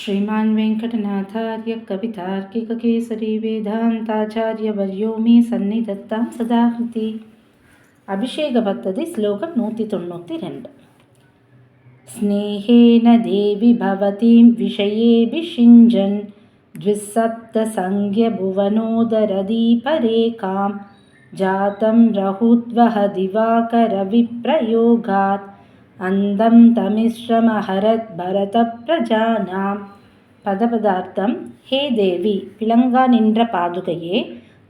श्रीमान् वेङ्कटनाथार्य कवितार्किककेसरी वेदान्ताचार्यवर्यो मे सन्निधत्तां सदा कृति அபிஷேக பத்ததி ஸ்லோகம் நூற்றி தொண்ணூற்றி ரெண்டு स्नेहेन देवि भवतीं विषयेऽभिषिञ्जन् द्विसप्तसङ्ख्यभुवनोदरदीपरेखां जातं रहुद्वह दिवाकरविप्रयोगात् அந்தம் தமிஸ்ரமஹரத் பரத பிரஜானாம் பதபதார்த்தம் ஹே தேவி விளங்கா நின்ற பாதுகையே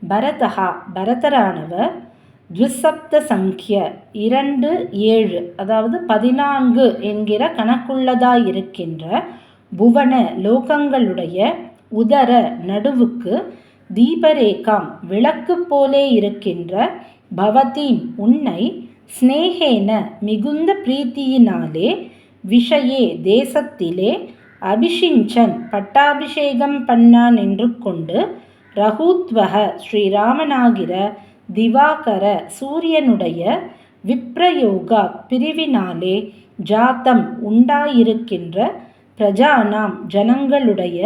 பரதஹா பரதரானவர் த்விசப்த சங்கிய இரண்டு ஏழு அதாவது பதினான்கு என்கிற கணக்குள்ளதாயிருக்கின்ற புவன லோகங்களுடைய உதர நடுவுக்கு தீபரேகாம் விளக்கு போலே இருக்கின்ற பவதீம் உன்னை ஸ்னேகேன மிகுந்த பிரீத்தியினாலே விஷயே தேசத்திலே அபிஷிஞ்சன் பட்டாபிஷேகம் பண்ணான் என்று கொண்டு ரகுத்வக ஸ்ரீராமனாகிற திவாகர சூரியனுடைய விப்ரயோகா பிரிவினாலே ஜாத்தம் உண்டாயிருக்கின்ற பிரஜானாம் ஜனங்களுடைய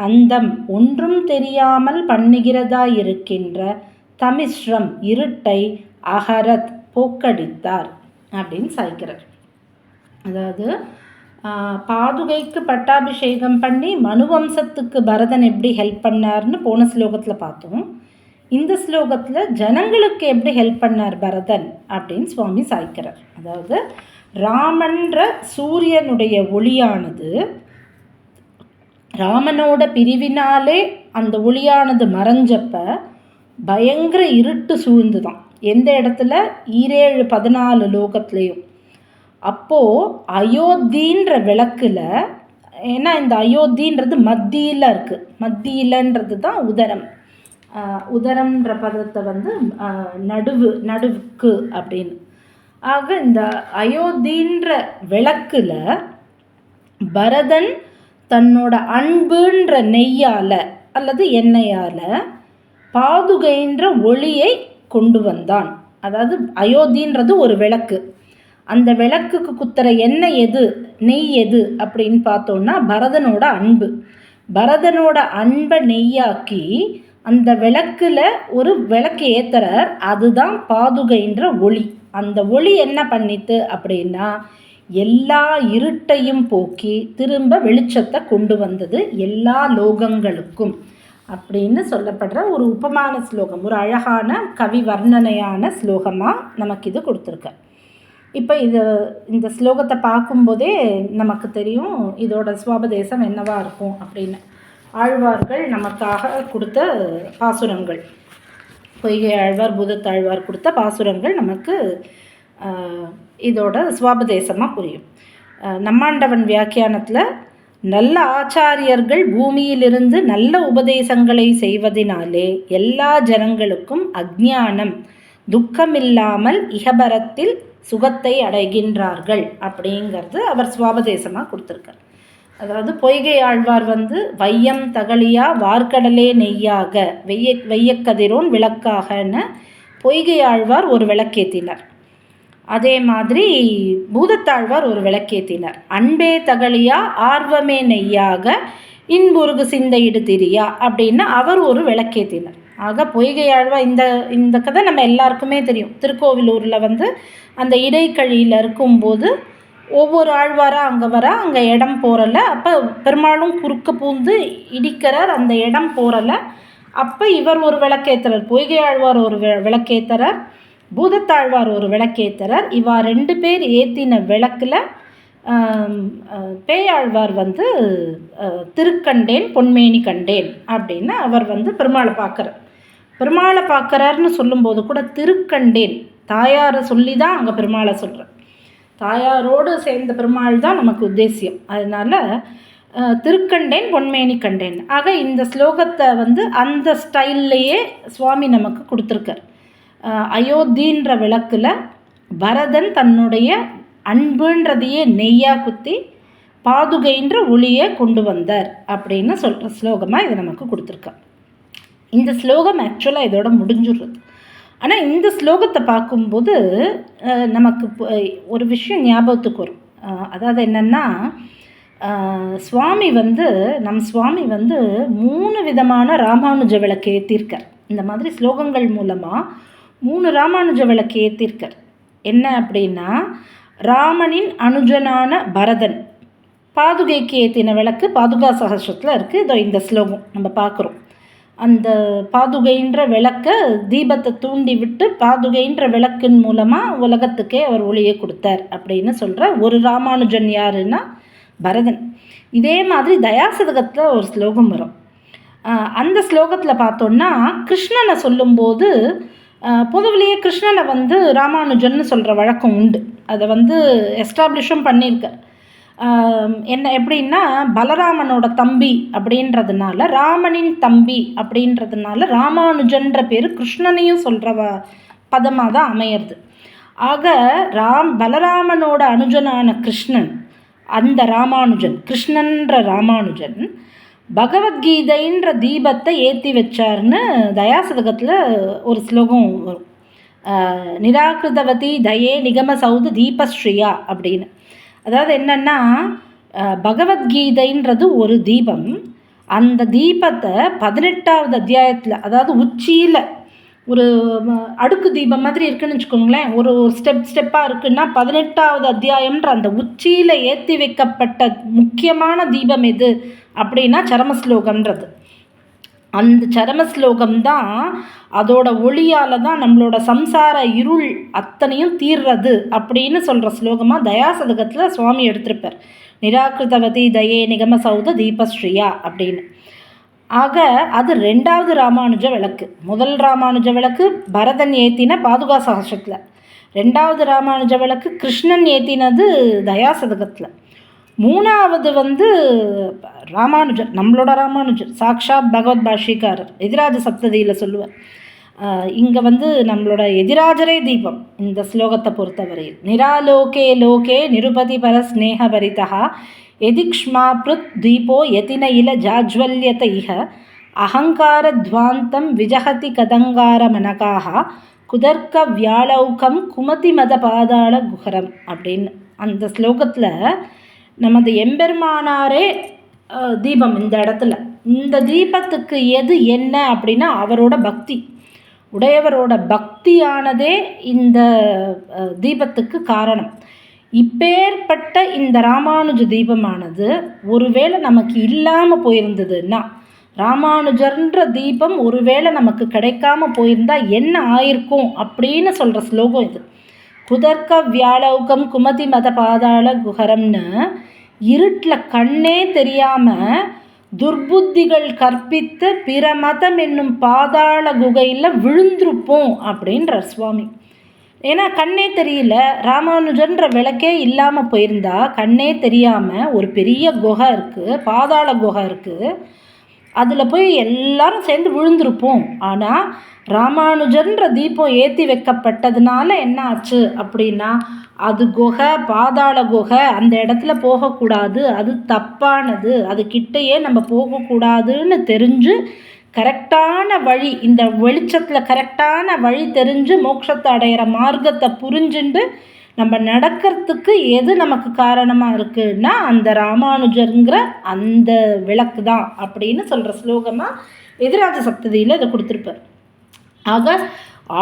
அந்தம் ஒன்றும் தெரியாமல் பண்ணுகிறதாயிருக்கின்ற தமிஸ்ரம் இருட்டை அகரத் போக்கடித்தார் அப்படின்னு சாய்க்கிறார். அதாவது பாதுகைக்கு பட்டாபிஷேகம் பண்ணி மனுவம்சத்துக்கு பரதன் எப்படி ஹெல்ப் பண்ணார்னு போன ஸ்லோகத்தில் பார்த்தோம். இந்த ஸ்லோகத்தில் ஜனங்களுக்கு எப்படி ஹெல்ப் பண்ணார் பரதன் அப்படின்னு சுவாமி சாய்க்கிறார். அதாவது ராமன்ற சூரியனுடைய ஒளியானது ராமனோட பிரிவினாலே அந்த ஒளியானது மறைஞ்சப்ப பயங்கர இருட்டு சூழ்ந்து தான் எந்த இடத்துல? ஈரேழு பதினாலு லோகத்துலேயும். அப்போது அயோத்தின்ற விளக்கில் ஏன்னா இந்த அயோத்தின்றது மத்தியில் இருக்குது மத்தியிலன்றது தான் உதரம். உதரம்ன்ற பதத்தை வந்து நடுவு நடுவுக்கு அப்படின்னு. ஆக இந்த அயோத்தின்ற விளக்கில் பரதன் தன்னோட அன்புன்ற நெய்யால் அல்லது எண்ணெயால் பாதுகைன்ற ஒளியை கொண்டு வந்தான். அதாவது அயோத்தின்றது ஒரு விளக்கு. அந்த விளக்குக்கு குத்துற எண்ணெய் எது நெய் எது அப்படின்னு பார்த்தோன்னா பரதனோட அன்பு. பரதனோட அன்பை நெய்யாக்கி அந்த விளக்கில் ஒரு விளக்கு ஏத்துறார். அதுதான் பாதுகைன்ற ஒளி. அந்த ஒளி என்ன பண்ணித்து அப்படின்னா எல்லா இருட்டையும் போக்கி திரும்ப வெளிச்சத்தை கொண்டு வந்தது எல்லா லோகங்களுக்கும். அப்படின்னு சொல்லப்படுற ஒரு உபமான ஸ்லோகம் ஒரு அழகான கவி வர்ணனையான ஸ்லோகமாக நமக்கு இது கொடுத்துருக்க. இப்போ இது இந்த ஸ்லோகத்தை பார்க்கும்போதே நமக்கு தெரியும் இதோட சுவாபதேசம் என்னவா இருக்கும் அப்படின்னு. ஆழ்வார்கள் நமக்காக கொடுத்த பாசுரங்கள். பொய்கை ஆழ்வார் பூதத்தாழ்வார் கொடுத்த பாசுரங்கள் நமக்கு இதோட சுவாபதேசமாக புரியும். நம்மாண்டவன் வியாக்கியானத்தில் நல்ல ஆச்சாரியர்கள் பூமியிலிருந்து நல்ல உபதேசங்களை செய்வதினாலே எல்லா ஜனங்களுக்கும் அஜ்ஞானம் துக்கமில்லாமல் இகபரத்தில் சுகத்தை அடைகின்றார்கள் அப்படிங்கிறது அவர் சுவாபதேசமாக கொடுத்துருக்கார். அதாவது பொய்கை ஆழ்வார் வந்து வையம் தகழியா வார்க்கடலே நெய்யாக வெய்ய வெய்யக்கதிரோன் விளக்காகன்னு பொய்கை ஆழ்வார் ஒரு விளக்கேற்றினார் அதே மாதிரி பூதத்தாழ்வார் ஒரு விளக்கேத்தினார். அன்பே தகழியா ஆர்வமே நெய்யாக இன்புருகு சிந்தையிடு திரியா அப்படின்னு அவர் ஒரு விளக்கேத்தினார். ஆக பொய்கையாழ்வா இந்த இந்த கதை நம்ம எல்லாருக்குமே தெரியும். திருக்கோவிலூரில் வந்து அந்த இடைக்கழியில் இருக்கும்போது ஒவ்வொரு ஆழ்வாராக அங்கே வர அங்கே இடம் போகிறல அப்போ பெரும்பாலும் குறுக்க பூந்து இடிக்கிறார் அந்த இடம் போகிறல அப்போ இவர் ஒரு விளக்கேற்றுறார் பொய்கை ஆழ்வார் ஒரு விளக்கேற்றுறார் பூதத்தாழ்வார் ஒரு விளக்கேற்றுறார் இவா ரெண்டு பேர் ஏற்றின விளக்கில் பேயாழ்வார் வந்து திருக்கண்டேன் பொன்மேனி கண்டேன் அப்படின்னு அவர் வந்து பெருமாளை பார்க்குறார். பெருமாளை பார்க்குறாருன்னு சொல்லும்போது கூட திருக்கண்டேன் தாயாரை சொல்லி தான் அங்கே பெருமாளை சொல்கிறார் தாயாரோடு சேர்ந்த பெருமாள் தான் நமக்கு உத்தேசியம். அதனால் திருக்கண்டேன் பொன்மேனி கண்டேன். ஆக இந்த ஸ்லோகத்தை வந்து அந்த ஸ்டைல்லையே சுவாமி நமக்கு கொடுத்துருக்கார். அயோத்தின்ற விளக்கில் பரதன் தன்னுடைய அன்புன்றதையே நெய்யாக குத்தி பாதுகைன்ற ஒளியை கொண்டு வந்தார் அப்படின்னு சொல்கிற ஸ்லோகமாக இதை நமக்கு கொடுத்துருக்கா. இந்த ஸ்லோகம் ஆக்சுவலாக இதோட முடிஞ்சிடுறது. ஆனால் இந்த ஸ்லோகத்தை பார்க்கும்போது நமக்கு ஒரு விஷயம் ஞாபகத்துக்கு வரும். அதாவது என்னென்னா சுவாமி வந்து நம் சுவாமி வந்து மூணு விதமான ராமானுஜ விளக்கு ஏற்றிருக்கார் இந்த மாதிரி ஸ்லோகங்கள் மூலமாக மூணு ராமானுஜ விளக்கு ஏற்றிருக்கார் என்ன அப்படின்னா ராமனின் அனுஜனான பரதன். பாதுகைக்கு ஏற்றின விளக்கு பாதுகா சகசத்தில் இருக்குது இதோ இந்த ஸ்லோகம் நம்ம பார்க்குறோம். அந்த பாதுகைன்ற விளக்க தீபத்தை தூண்டி விட்டு பாதுகைன்ற விளக்கின் மூலமாக உலகத்துக்கே அவர் ஒளியை கொடுத்தார் அப்படின்னு சொல்கிற ஒரு ராமானுஜன் யாருன்னா பரதன். இதே மாதிரி தயாசதகத்தில் ஒரு ஸ்லோகம் வரும். அந்த ஸ்லோகத்தில் பார்த்தோன்னா கிருஷ்ணனை சொல்லும்போது பொதுவிலேயே கிருஷ்ணனை வந்து ராமானுஜன்னு சொல்கிற வழக்கம் உண்டு. அதை வந்து எஸ்டாப்ளிஷும் பண்ணியிருக்கார். என்ன எப்படின்னா பலராமனோட தம்பி அப்படின்றதுனால ராமனின் தம்பி அப்படின்றதுனால ராமானுஜன்ற பேர் கிருஷ்ணனையும் சொல்கிற வ பதமாக தான் அமையிறது. ஆக ராம் பலராமனோட அனுஜனான கிருஷ்ணன் அந்த ராமானுஜன் கிருஷ்ணன்ற ராமானுஜன் பகவத்கீதைன்ற தீபத்தை ஏற்றி வச்சார்னு தயாசதகத்தில் ஒரு ஸ்லோகம் வரும். நிராகிருதவதி தயே நிகம சௌது தீபஸ்ரீயா அப்படின்னு. அதாவது என்னென்னா பகவத்கீதைன்றது ஒரு தீபம். அந்த தீபத்தை பதினெட்டாவது அத்தியாயத்தில் அதாவது உச்சியில் ஒரு அடுக்கு தீபம் மாதிரி இருக்குன்னு வச்சுக்கோங்களேன். ஒரு ஒரு ஸ்டெப் ஸ்டெப்பாக இருக்குன்னா பதினெட்டாவது அத்தியாயம்ன்ற அந்த உச்சியில் ஏற்றி வைக்கப்பட்ட முக்கியமான தீபம் எது? அப்படின்னா சரமஸ்லோகம்ன்றது. அந்த சரமஸ்லோகம் தான் அதோட ஒளியால் தான் நம்மளோட சம்சார இருள் அத்தனையும் தீர்றது அப்படின்னு சொல்கிற ஸ்லோகமாக தயாசதகத்தில் சுவாமி எடுத்திருப்பார். நிராகிருதவதி தயே நிகம சௌத தீபஸ்ரீயா அப்படின்னு. ஆக அது ரெண்டாவது ராமானுஜ விளக்கு. முதல் ராமானுஜ விளக்கு பரதன் ஏற்றின பாதுகா சகசத்தில் ரெண்டாவது ராமானுஜ விளக்கு கிருஷ்ணன் ஏற்றினது தயாசதகத்தில். மூணாவது வந்து ராமானுஜர் நம்மளோட ராமானுஜர் சாக்ஷாத் பகவத் பாஷிகாரர் எதிராஜ சப்ததியில் சொல்லுவார். இங்கே வந்து நம்மளோட எதிராஜரே தீபம் இந்த ஸ்லோகத்தை பொறுத்தவரையில். நிராலோகே லோகே நிருபதி பர ஸ்நேகபரிதா எதிக்ஷ்மாப்ருத் தீபோ யதின இல ஜாஜ்வல்யத இஹ அகங்காரத்வாந்தம் விஜகதி கதங்கார மனகாக குதர்க்க வியாழௌக்கம் குமதி மத பாதாள குஹரம் அப்படின்னு அந்த ஸ்லோகத்தில் நமது எம்பெருமானாரே தீபம் இந்த இடத்துல. இந்த தீபத்துக்கு எது என்ன அப்படின்னா அவரோட பக்தி. உடையவரோட பக்தியானதே இந்த தீபத்துக்கு காரணம். இப்பேற்பட்ட இந்த ராமானுஜ தீபமானது ஒருவேளை நமக்கு இல்லாமல் போயிருந்ததுன்னா ராமானுஜர்ன்ற தீபம் ஒருவேளை நமக்கு கிடைக்காம போயிருந்தா என்ன ஆயிருக்கும் அப்படின்னு சொல்கிற ஸ்லோகம் இது. குதர்க்க வியாழௌகம் குமதி மத பாதாள குஹரம்னு இருட்டில் கண்ணே தெரியாமல் துர்புத்திகள் கற்பித்து பிற மதம் என்னும் பாதாள குகையில் விழுந்திருப்போம் அப்படின்றார் சுவாமி. ஏன்னா கண்ணே தெரியல ராமானுஜன்ற விளக்கே இல்லாமல் போயிருந்தா கண்ணே தெரியாமல் ஒரு பெரிய குகை இருக்குது பாதாள குகை இருக்குது அதில் போய் எல்லாரும் சேர்ந்து விழுந்திருப்போம். ஆனால் ராமானுஜன்ற தீபம் ஏற்றி வைக்கப்பட்டதுனால என்ன ஆச்சு அப்படின்னா அது குகை பாதாள குகை அந்த இடத்துல போகக்கூடாது அது தப்பானது அது கிட்டேயே நம்ம போகக்கூடாதுன்னு தெரிஞ்சு கரெக்டான வழி இந்த வெளிச்சத்தில் கரெக்டான வழி தெரிஞ்சு மோட்சத்தை அடையிற மார்க்கத்தை புரிஞ்சுண்டு நம்ம நடக்கிறதுக்கு எது நமக்கு காரணமாக இருக்குன்னா அந்த ராமானுஜருங்கிற அந்த விளக்கு தான் அப்படின்னு சொல்கிற ஸ்லோகமாக எதிராஜ சப்ததியில் இதை கொடுத்துருப்பார். ஆக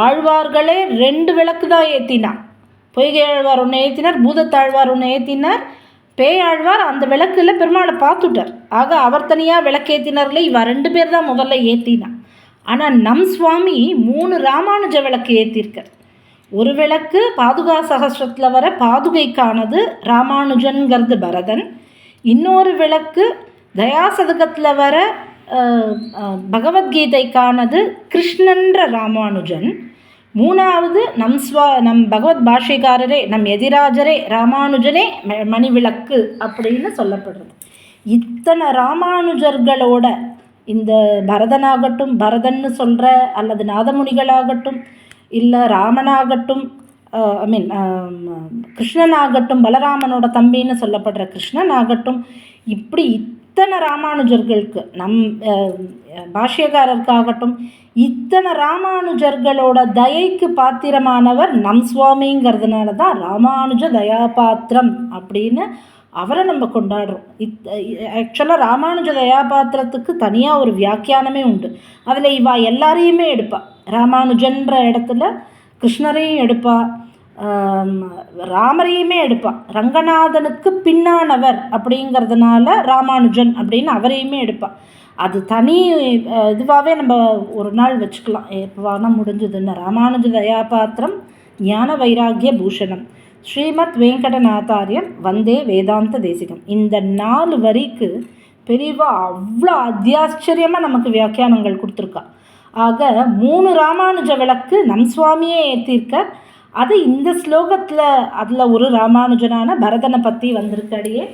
ஆழ்வார்களே ரெண்டு விளக்கு தான் ஏற்றினா பொய்கை ஆழ்வார் ஒன்று ஏற்றினார் பூதத்தாழ்வார் ஒன்று ஏற்றினார் பேயாழ்வார் அந்த விளக்கில் பெருமாளை பார்த்துட்டார். ஆக அவர் தனியாக விளக்கேற்றினார்ல இவ ரெண்டு பேர் தான் முதல்ல ஏற்றினான் ஆனால் நம் சுவாமி மூணு ராமானுஜ விளக்கு ஏற்றிருக்கார் ஒரு விளக்கு பாதுகா சகசிரத்தில் வர பாதுகைக்கானது ராமானுஜன்கிறது பரதன். இன்னொரு விளக்கு தயாசதகத்தில் வர பகவத்கீதைக்கானது கிருஷ்ணன்ற ராமானுஜன். மூணாவது நம் ஸ்வா நம் பகவத் பாஷைக்காரரே நம் எதிராஜரே ராமானுஜனே ம- மணிவிளக்கு அப்படின்னு சொல்லப்படுறது. இத்தனை ராமானுஜர்களோட இந்த பரதனாகட்டும் பரதன்னு சொல்கிற அல்லது நாதமுனிகளாகட்டும் இல்லை ராமனாகட்டும் ஐ மீன் கிருஷ்ணனாகட்டும் பலராமனோட தம்பின்னு சொல்லப்படுற கிருஷ்ணன் ஆகட்டும் இப்படி இத்தனை ராமானுஜர்களுக்கு நம் பாஷ்யக்காரருக்காகட்டும் இத்தனை ராமானுஜர்களோட தயைக்கு பாத்திரமானவர் நம் சுவாமிங்கிறதுனால தான் ராமானுஜ தயாபாத்திரம் அப்படின்னு அவரை நம்ம கொண்டாடுறோம். இத் ஆக்சுவலாக ராமானுஜ தயாபாத்திரத்துக்கு தனியாக ஒரு வியாக்கியானமே உண்டு. அதில் இவா எல்லாரையுமே எடுப்பா. ராமானுஜன்ற இடத்துல கிருஷ்ணரையும் எடுப்பா. ராமரையுமே எடுப்பா. ரங்கநாதனுக்கு பின்னானவர் அப்படிங்கிறதுனால ராமானுஜன் அப்படின்னு அவரையுமே எடுப்பா. அது தனி இதுவாகவே நம்ம ஒரு நாள் வச்சுக்கலாம். எப்போவானா முடிஞ்சதுன்னு ராமானுஜ தயாபாத்திரம் ஞான வைராகிய பூஷணம். ஸ்ரீமத் வெங்கடநாதாரியம் வந்தே வேதாந்த தேசிகம். இந்த நாலு வரிக்கு பெரியவா அவ்வளோ அத்தியாச்சரியமாக நமக்கு வியாக்கியானங்கள் கொடுத்துருக்கா. ஆக மூணு ராமானுஜ விளக்கு நம் சுவாமியே ஏற்றிருக்கார் அது இந்த ஸ்லோகத்தில் அதில் ஒரு ராமானுஜனான பரதனை பற்றி வந்திருக்கடியே.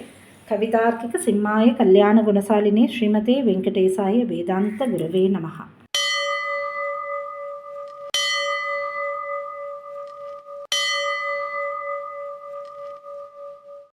கவிதார்க்கிக சிம்மாய கல்யாண குணசாலினே ஸ்ரீமதே வெங்கடேசாய வேதாந்த குருவே நமகா